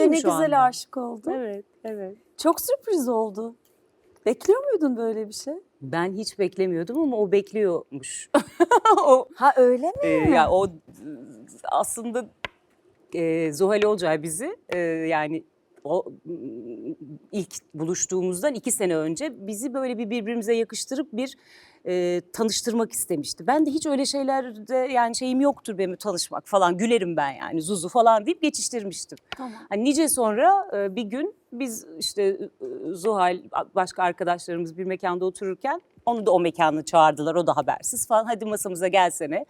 iyiyim ne şu anda. güzel aşık oldun. Evet, evet. Çok sürpriz oldu. Bekliyor muydun böyle bir şey? Ben hiç beklemiyordum ama o bekliyormuş. o Ha öyle mi? e, ya o aslında e, Zuhal Olcay bizi e, yani o ilk buluştuğumuzdan iki sene önce bizi böyle bir birbirimize yakıştırıp bir e, tanıştırmak istemişti. Ben de hiç öyle şeylerde yani şeyim yoktur benim tanışmak falan gülerim ben yani Zuzu falan deyip geçiştirmiştim. Tamam. Hani nice sonra e, bir gün biz işte e, Zuhal başka arkadaşlarımız bir mekanda otururken onu da o mekana çağırdılar o da habersiz falan hadi masamıza gelsene.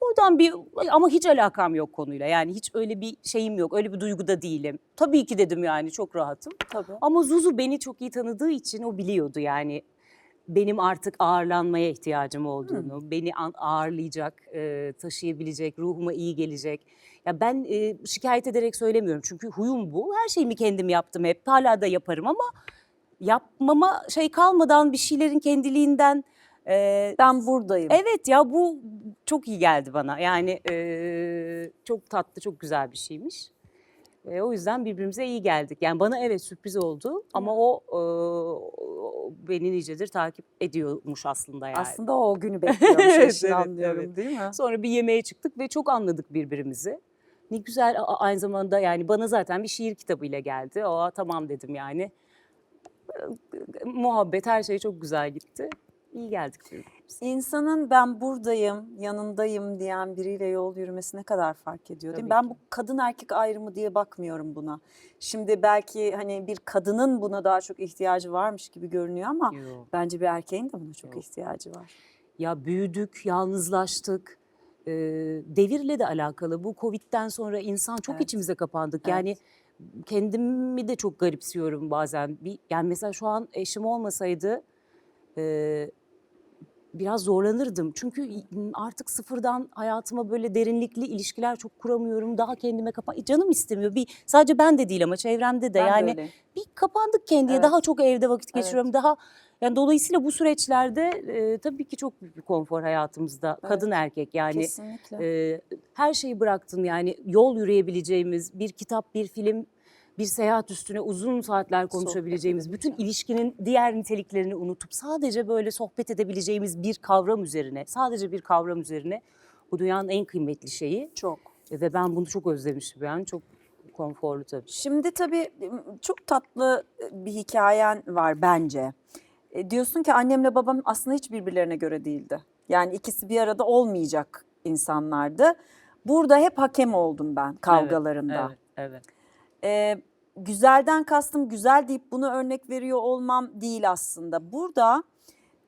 Oradan bir ama hiç alakam yok konuyla yani hiç öyle bir şeyim yok öyle bir duyguda değilim. Tabii ki dedim yani çok rahatım. Tabii. Ama Zuzu beni çok iyi tanıdığı için o biliyordu yani benim artık ağırlanmaya ihtiyacım olduğunu, beni an- ağırlayacak, e, taşıyabilecek, ruhuma iyi gelecek. Ya ben e, şikayet ederek söylemiyorum çünkü huyum bu. Her şeyimi kendim yaptım hep, hala da yaparım ama yapmama şey kalmadan bir şeylerin kendiliğinden e, Ben buradayım. Evet ya bu çok iyi geldi bana. Yani e, çok tatlı, çok güzel bir şeymiş. E, o yüzden birbirimize iyi geldik. Yani bana evet sürpriz oldu ama o, e, o beni nicedir takip ediyormuş aslında yani. Aslında o günü bekliyormuş Evet, anlıyorum evet. değil mi? Sonra bir yemeğe çıktık ve çok anladık birbirimizi. Ne güzel aynı zamanda yani bana zaten bir şiir kitabıyla geldi. O tamam dedim yani. Muhabbet her şey çok güzel gitti. İyi geldik birbirimize. İnsanın ben buradayım, yanındayım diyen biriyle yol yürümesi ne kadar fark ediyor değil mi? Tabii Ben bu kadın erkek ayrımı diye bakmıyorum buna. Şimdi belki hani bir kadının buna daha çok ihtiyacı varmış gibi görünüyor ama Yok. bence bir erkeğin de buna çok Yok. ihtiyacı var. Ya büyüdük, yalnızlaştık. Ee, devirle de alakalı. Bu Covid'den sonra insan çok Evet. içimize kapandık. Evet. Yani kendimi de çok garipsiyorum bazen. Bir, yani mesela şu an eşim olmasaydı e, biraz zorlanırdım. Çünkü artık sıfırdan hayatıma böyle derinlikli ilişkiler çok kuramıyorum. Daha kendime kapan. Canım istemiyor. Bir sadece ben de değil ama çevremde de Ben de yani öyle. bir kapandık kendiye. Evet. Daha çok evde vakit Evet. geçiriyorum. Daha yani dolayısıyla bu süreçlerde e, tabii ki çok büyük bir konfor hayatımızda. Kadın erkek yani Kesinlikle. e, her şeyi bıraktın yani yol yürüyebileceğimiz bir kitap, bir film, bir seyahat üstüne uzun saatler konuşabileceğimiz, bütün ilişkinin diğer niteliklerini unutup sadece böyle sohbet edebileceğimiz bir kavram üzerine, sadece bir kavram üzerine bu dünyanın en kıymetli şeyi çok. ve ben bunu çok özlemişim yani çok konforlu tabii. Şimdi tabii çok tatlı bir hikayen var bence. E, diyorsun ki annemle babam aslında hiç birbirlerine göre değildi. Yani ikisi bir arada olmayacak insanlardı. Burada hep hakem oldum ben kavgalarında. Evet, evet. E, güzelden kastım güzel deyip bunu örnek veriyor olmam değil aslında. Burada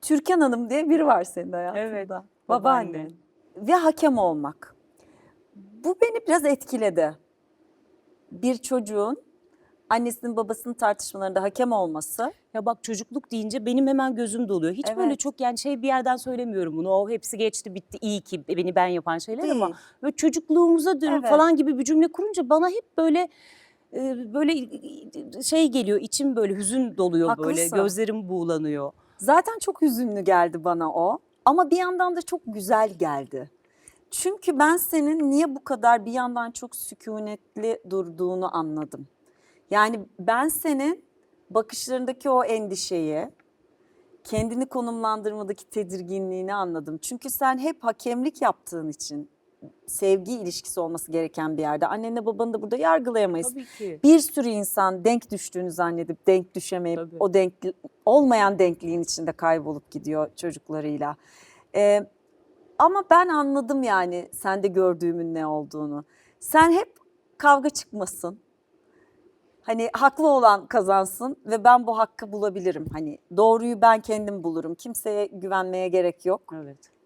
Türkan Hanım diye biri var senin hayatında. Evet, Babaannen. babaanne. Ve hakem olmak. Bu beni biraz etkiledi. Bir çocuğun annesinin babasının tartışmalarında hakem olması. Ya bak çocukluk deyince benim hemen gözüm doluyor. Hiç böyle Evet. çok yani şey bir yerden söylemiyorum bunu. O hepsi geçti bitti iyi ki beni ben yapan şeyler ama Değil. böyle çocukluğumuza dönüp Evet. falan gibi bir cümle kurunca bana hep böyle böyle şey geliyor içim böyle hüzün doluyor böyle Haklısın. gözlerim buğulanıyor. Zaten çok hüzünlü geldi bana o. Ama bir yandan da çok güzel geldi. Çünkü ben senin niye bu kadar bir yandan çok sükunetli durduğunu anladım. Yani ben senin bakışlarındaki o endişeyi, kendini konumlandırmadaki tedirginliğini anladım. Çünkü sen hep hakemlik yaptığın için sevgi ilişkisi olması gereken bir yerde. Annenle babanı da burada yargılayamayız. Tabii ki. Bir sürü insan denk düştüğünü zannedip denk düşemeyip Tabii. o denk olmayan denkliğin içinde kaybolup gidiyor çocuklarıyla. Ee, ama ben anladım yani sende gördüğümün ne olduğunu. Sen hep kavga çıkmasın. Hani haklı olan kazansın ve ben bu hakkı bulabilirim. Hani doğruyu ben kendim bulurum. Kimseye güvenmeye gerek yok. Evet.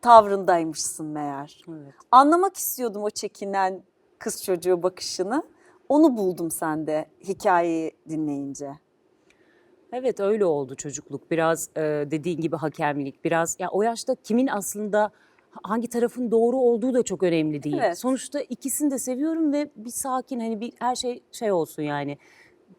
Tavrındaymışsın meğer. Evet. Anlamak istiyordum o çekinen kız çocuğu bakışını. Onu buldum sende hikayeyi dinleyince. Evet öyle oldu çocukluk. Biraz e, dediğin gibi hakemlik, biraz ya o yaşta kimin aslında hangi tarafın doğru olduğu da çok önemli değil. Evet. Sonuçta ikisini de seviyorum ve bir sakin hani bir her şey şey olsun yani.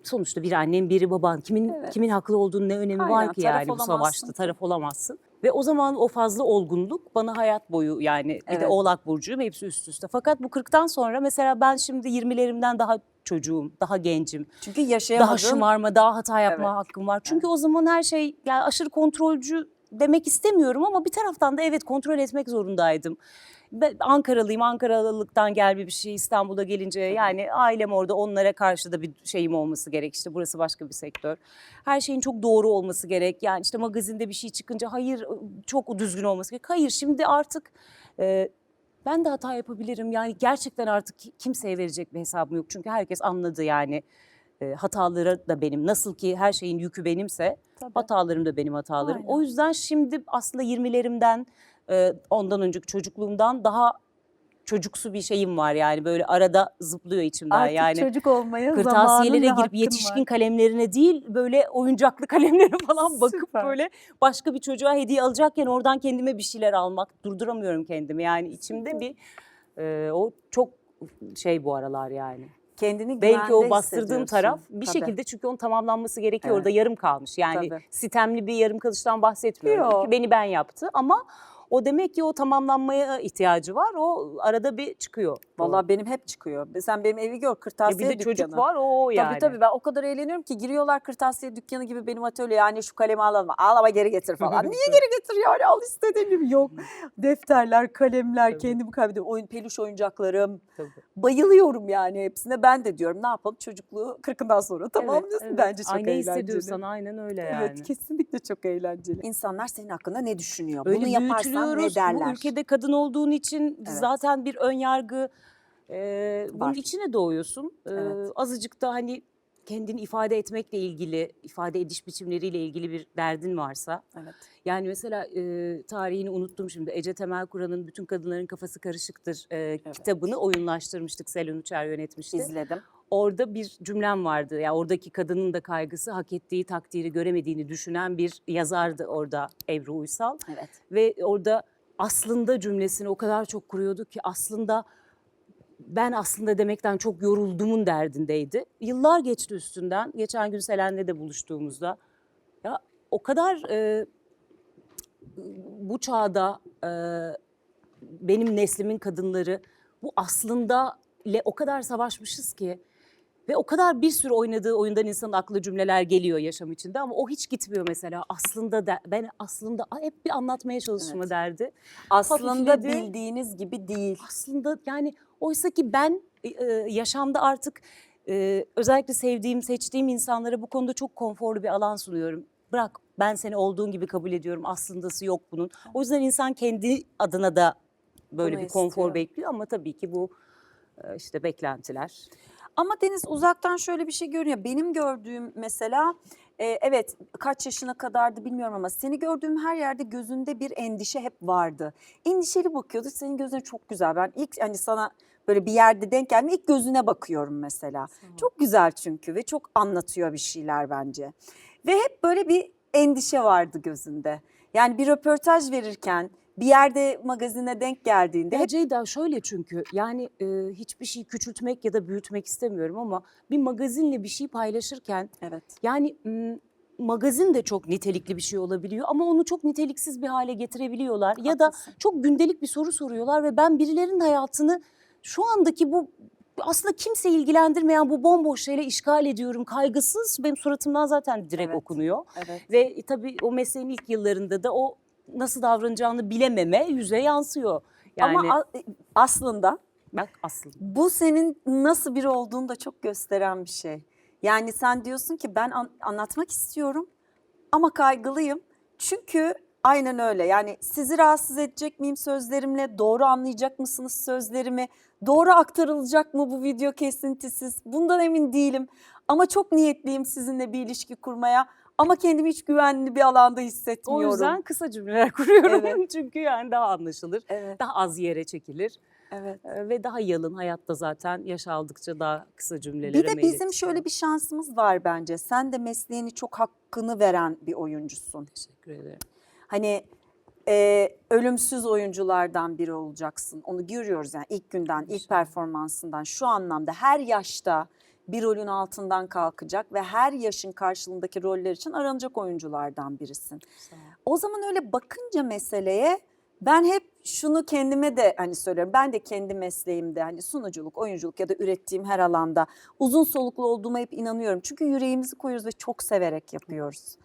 Sonuçta bir annen, biri baban. Kimin Evet. kimin haklı olduğunun ne önemi Aynen, var ki yani bu savaşta taraf olamazsın. Ve o zaman o fazla olgunluk bana hayat boyu yani bir de Evet. Oğlak burcuyum hepsi üst üste. Fakat bu 40'tan sonra mesela ben şimdi 20'lerimden daha çocuğum, daha gencim. Çünkü yaşayamadığın Daha şımarma, daha hata yapma Evet, hakkım var. Çünkü o zaman her şey yani aşırı kontrolcü demek istemiyorum ama bir taraftan da evet kontrol etmek zorundaydım. Ben Ankaralıyım, Ankaralılıktan gelme bir şey İstanbul'a gelince yani ailem orada onlara karşı da bir şeyim olması gerek. İşte burası başka bir sektör. Her şeyin çok doğru olması gerek. Yani işte magazinde bir şey çıkınca hayır çok düzgün olması gerek. Hayır şimdi artık e, ben de hata yapabilirim. Yani gerçekten artık ki- kimseye verecek bir hesabım yok. Çünkü herkes anladı yani e, hataları da benim. Nasıl ki her şeyin yükü benimse Tabii. hatalarım da benim hatalarım. Aynen. O yüzden şimdi aslında 20'lerimden e, ondan önceki çocukluğumdan daha çocuksu bir şeyim var yani böyle arada zıplıyor içimden Artık yani. çocuk olmaya Kırtasiyelere girip yetişkin var. kalemlerine değil böyle oyuncaklı kalemlere falan bakıp Süper. böyle başka bir çocuğa hediye alacakken oradan kendime bir şeyler almak durduramıyorum kendimi yani içimde bir e, o çok şey bu aralar yani. Kendini Belki o bastırdığım taraf bir Tabii. şekilde çünkü onun tamamlanması gerekiyor. Evet. Orada yarım kalmış. Yani Tabii. sitemli bir yarım kalıştan bahsetmiyorum. Yok. Beni ben yaptı ama o demek ki o tamamlanmaya ihtiyacı var. O arada bir çıkıyor. Vallahi benim hep çıkıyor. Sen benim evi gör kırtasiye bir de dükkanı. çocuk var o yani. Tabii tabii ben o kadar eğleniyorum ki giriyorlar kırtasiye dükkanı gibi benim atölye yani şu kalemi alalım al ama geri getir falan. Niye geri getir yani al istediğin gibi yok. Defterler, kalemler, Tabii. kendimi kaybediyorum. Oyun, peluş oyuncaklarım. Tabii. Bayılıyorum yani hepsine. Ben de diyorum ne yapalım çocukluğu kırkından sonra tamamlıyorsun. Evet, evet. Bence çok Ay, ne eğlenceli. hissediyorsan aynen öyle yani. Evet kesinlikle çok eğlenceli. İnsanlar senin hakkında ne düşünüyor? Öyle Bunu yaparsan derler? Bu ülkede kadın olduğun için Evet. zaten bir ön yargı e, bunun Var. içine doğuyorsun. E, Evet. azıcık da hani kendini ifade etmekle ilgili, ifade ediş biçimleriyle ilgili bir derdin varsa. Evet. Yani mesela e, tarihini unuttum şimdi. Ece Temel Kur'an'ın Bütün Kadınların Kafası Karışıktır e, kitabını oyunlaştırmıştık. Selin Uçer yönetmişti. İzledim. Orada bir cümlem vardı. Yani oradaki kadının da kaygısı hak ettiği takdiri göremediğini düşünen bir yazardı orada Ebru Uysal. Evet. Ve orada aslında cümlesini o kadar çok kuruyordu ki aslında ben aslında demekten çok yoruldumun derdindeydi. Yıllar geçti üstünden. Geçen gün Selen'le de buluştuğumuzda ya o kadar e, bu çağda e, benim neslimin kadınları bu aslında ile o kadar savaşmışız ki ve o kadar bir sürü oynadığı oyundan insanın aklına cümleler geliyor yaşam içinde ama o hiç gitmiyor mesela. Aslında da, ben aslında hep bir anlatmaya çalışma Evet. derdi. Aslında Hafifledi. bildiğiniz gibi değil. Aslında yani oysa ki ben e, e, yaşamda artık e, özellikle sevdiğim, seçtiğim insanlara bu konuda çok konforlu bir alan sunuyorum. Bırak ben seni olduğun gibi kabul ediyorum. Aslındası yok bunun. O yüzden insan kendi adına da böyle Bunu bir konfor istiyor. bekliyor ama tabii ki bu e, işte beklentiler. Ama Deniz uzaktan şöyle bir şey görünüyor. Benim gördüğüm mesela e, evet kaç yaşına kadardı bilmiyorum ama seni gördüğüm her yerde gözünde bir endişe hep vardı. Endişeli bakıyordu. Senin gözüne çok güzel. Ben ilk hani sana böyle bir yerde denk geldim ilk gözüne bakıyorum mesela. Çok güzel çünkü ve çok anlatıyor bir şeyler bence. Ve hep böyle bir endişe vardı gözünde. Yani bir röportaj verirken bir yerde magazine denk geldiğinde Ya Ceyda şöyle çünkü yani e, hiçbir şeyi küçültmek ya da büyütmek istemiyorum ama bir magazinle bir şey paylaşırken evet yani magazin de çok nitelikli bir şey olabiliyor ama onu çok niteliksiz bir hale getirebiliyorlar. Ya da Haklısın. çok gündelik bir soru soruyorlar ve ben birilerinin hayatını şu andaki bu aslında kimse ilgilendirmeyen bu bomboş şeyle işgal ediyorum. Kaygısız benim suratımdan zaten direkt Evet. okunuyor. evet. Ve tabii o mesleğin ilk yıllarında da o nasıl davranacağını bilememe yüze yansıyor. Yani Ama aslında bak aslında. bu senin nasıl biri olduğunu da çok gösteren bir şey. Yani sen diyorsun ki ben an- anlatmak istiyorum ama kaygılıyım. Çünkü aynen öyle. Yani sizi rahatsız edecek miyim sözlerimle? Doğru anlayacak mısınız sözlerimi? Doğru aktarılacak mı bu video kesintisiz? Bundan emin değilim. Ama çok niyetliyim sizinle bir ilişki kurmaya. Ama kendimi hiç güvenli bir alanda O hissetmiyorum. yüzden kısa cümleler kuruyorum. Evet. Çünkü yani daha anlaşılır, Evet, daha az yere çekilir evet. e, ve daha yalın hayatta zaten yaş aldıkça daha kısa cümlelere Bir de bizim şöyle oluyor. bir şansımız var bence. Sen de mesleğini çok hakkını veren bir oyuncusun. Teşekkür ederim. Hani e, ölümsüz oyunculardan biri olacaksın. Onu görüyoruz yani ilk günden, ilk performansından şu anlamda her yaşta bir rolün altından kalkacak ve her yaşın karşılığındaki roller için aranacak oyunculardan birisin. O zaman öyle bakınca meseleye Ben hep şunu kendime de hani söylüyorum. Ben de kendi mesleğimde hani sunuculuk, oyunculuk ya da ürettiğim her alanda uzun soluklu olduğuma hep inanıyorum. Çünkü yüreğimizi koyuyoruz ve çok severek yapıyoruz.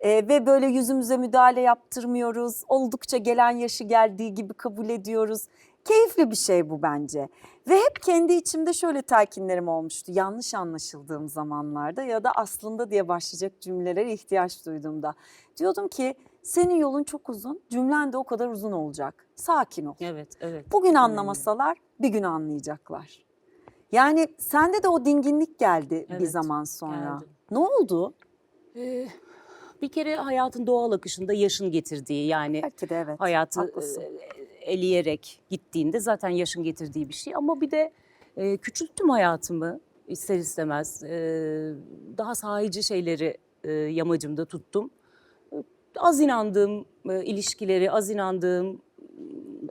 Ee, ve böyle yüzümüze müdahale yaptırmıyoruz. Oldukça gelen yaşı geldiği gibi kabul ediyoruz. Keyifli bir şey bu bence. Ve hep kendi içimde şöyle telkinlerim olmuştu. Yanlış anlaşıldığım zamanlarda ya da aslında diye başlayacak cümlelere ihtiyaç duyduğumda. Diyordum ki senin yolun çok uzun, cümlen de o kadar uzun olacak. Sakin ol. Evet, evet. Bugün anlamasalar bir gün anlayacaklar. Yani sende de o dinginlik geldi bir Evet, zaman sonra. geldi. Ne oldu? Ee, bir kere hayatın doğal akışında yaşın getirdiği yani Belki de evet. hayatı haklısın. e, eleyerek gittiğinde zaten yaşın getirdiği bir şey. Ama bir de e, küçülttüm hayatımı ister istemez. E, daha sahici şeyleri e, yamacımda tuttum. E, Az inandığım e, ilişkileri, az inandığım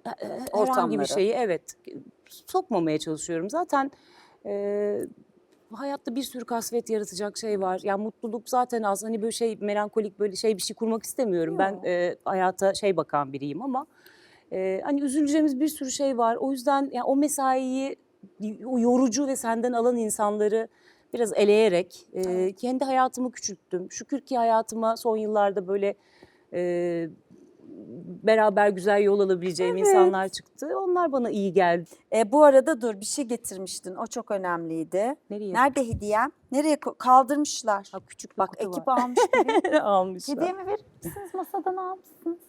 e, herhangi bir şeyi evet sokmamaya çalışıyorum. Zaten e, hayatta bir sürü kasvet yaratacak şey var. Yani mutluluk zaten az. Hani böyle şey melankolik böyle şey bir şey kurmak istemiyorum. Ben Yok. e, hayata şey bakan biriyim ama e, hani üzüleceğimiz bir sürü şey var. O yüzden yani o mesaiyi o yorucu ve senden alan insanları biraz eleyerek e, kendi hayatımı küçülttüm. Şükür ki hayatıma son yıllarda böyle e, beraber güzel yol alabileceğim Evet. insanlar çıktı. Onlar bana iyi geldi. E, bu arada dur bir şey getirmiştin. O çok önemliydi. Nereye? Nerede hediyem? Nereye kaldırmışlar? Ha, küçük Bak ekip var. almış almışlar. Hediye mi verir misiniz? Masadan almışsınız.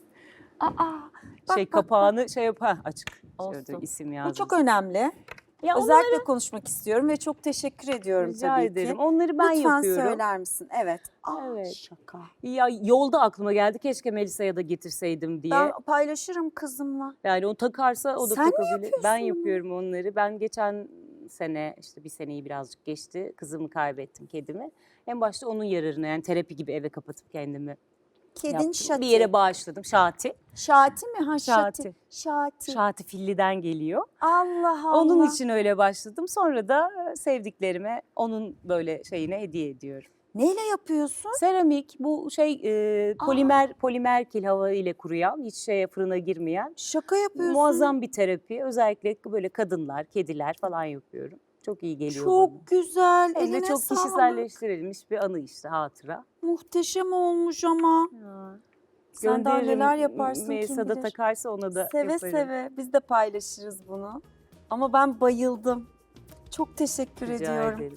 Aa, bak, şey bak, bak. kapağını şey yap ha, açık. Şöyle Olsun. isim Bu yazdım. çok önemli. ya Özellikle konuşmak istiyorum ve çok teşekkür ediyorum rica tabii ederim. ki. Onları ben Lütfen yapıyorum. söyler misin? Evet. Aa, Evet. Şaka. Ya yolda aklıma geldi keşke Melisa'ya da getirseydim diye. Ben paylaşırım kızımla. Yani o takarsa o da Sen takabilir. Ben yapıyorum onları. Ben geçen sene işte bir seneyi birazcık geçti. Kızımı kaybettim kedimi. En başta onun yararına yani terapi gibi eve kapatıp kendimi Kedin yaptım. Şati. Bir yere bağışladım. Şati. Şati mi? Ha Şati. Şati. Şati. Şati Filli'den geliyor. Allah Allah. Onun için öyle başladım. Sonra da e, sevdiklerime onun böyle şeyine hediye ediyorum. Neyle yapıyorsun? Seramik bu şey e, Aa. polimer polimer kil hava ile kuruyan, hiç şeye fırına girmeyen Şaka yapıyorsun. muazzam bir terapi. Özellikle böyle kadınlar, kediler falan yapıyorum. Çok iyi geliyor bana. Çok güzel. Hem de Eline çok sağlık. kişiselleştirilmiş bir anı işte hatıra. Muhteşem olmuş ama. Sen daha Gönderirim. neler yaparsın kim da bilir. takarsa ona da Seve yaparım. seve. Biz de paylaşırız bunu. Ama ben bayıldım. Çok teşekkür Rica ediyorum. ederim.